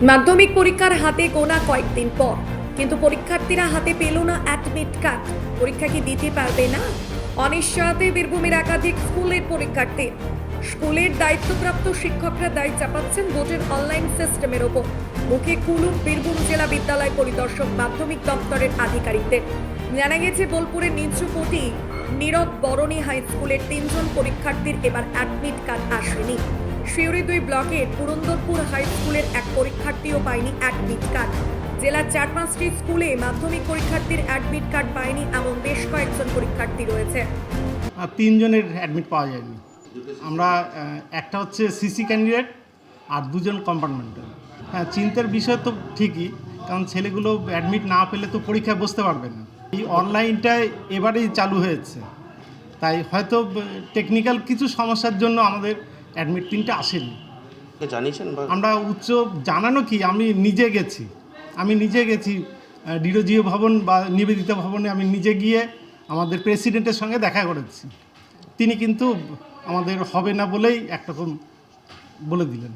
মাধ্যমিক পরীক্ষার হাতে গোনা কয়েকদিন পর। কিন্তু পরীক্ষার্থীরা হাতে পেল না অ্যাডমিট কার্ড পরীক্ষা কি দিতে পারবে না? অনিশ্চয়তে বীরভূমের একাধিক স্কুলের পরীক্ষার্থী স্কুলের দায়িত্বপ্রাপ্ত শিক্ষকরা দায় চাপাচ্ছেন বোর্ডের অনলাইন সিস্টেমের ওপর। মুখে কুলুপ বীরভূম জেলা বিদ্যালয় পরিদর্শক মাধ্যমিক দপ্তরের আধিকারিকদের। জানা গেছে, বোলপুরের নিচুপটি নীরব বরণী হাই স্কুলের তিনজন পরীক্ষার্থীর এবার অ্যাডমিট কার্ড আসেনি। শিউরি দুই ব্লকের পুরন্দরপুর হাই স্কুলের এক পরীক্ষার্থীও পায়নি অ্যাডমিট কার্ড জেলার চার পাঁচটি স্কুলে মাধ্যমিক পরীক্ষার্থীর অ্যাডমিট কার্ড পায়নি এমন বেশ কয়েকজন পরীক্ষার্থী রয়েছে। তিনজনের অ্যাডমিট পাওয়া যায়নি। আমরা একটা হচ্ছে সিসি ক্যান্ডিডেট আর দুজন কম্পার্টমেন্টাল হ্যাঁ চিন্তার বিষয় তো ঠিকই, কারণ ছেলেগুলো অ্যাডমিট না পেলে তো পরীক্ষায় বসতে পারবে না। এই অনলাইনটা এবারেই চালু হয়েছে। তাই হয়তো টেকনিক্যাল কিছু সমস্যার জন্য আমাদের অ্যাডমিট পিনটা আসেনি। জানিয়েছেন আমরা উচ্চ জানানো কি আমি নিজে গেছি। আমি নিজে গেছি ডিরোজিও ভবন বা নিবেদিতা ভবনে আমি নিজে গিয়ে আমাদের প্রেসিডেন্টের সঙ্গে দেখা করেছি। তিনি কিন্তু আমাদের হবে না বলেই একরকম বলে দিলেন।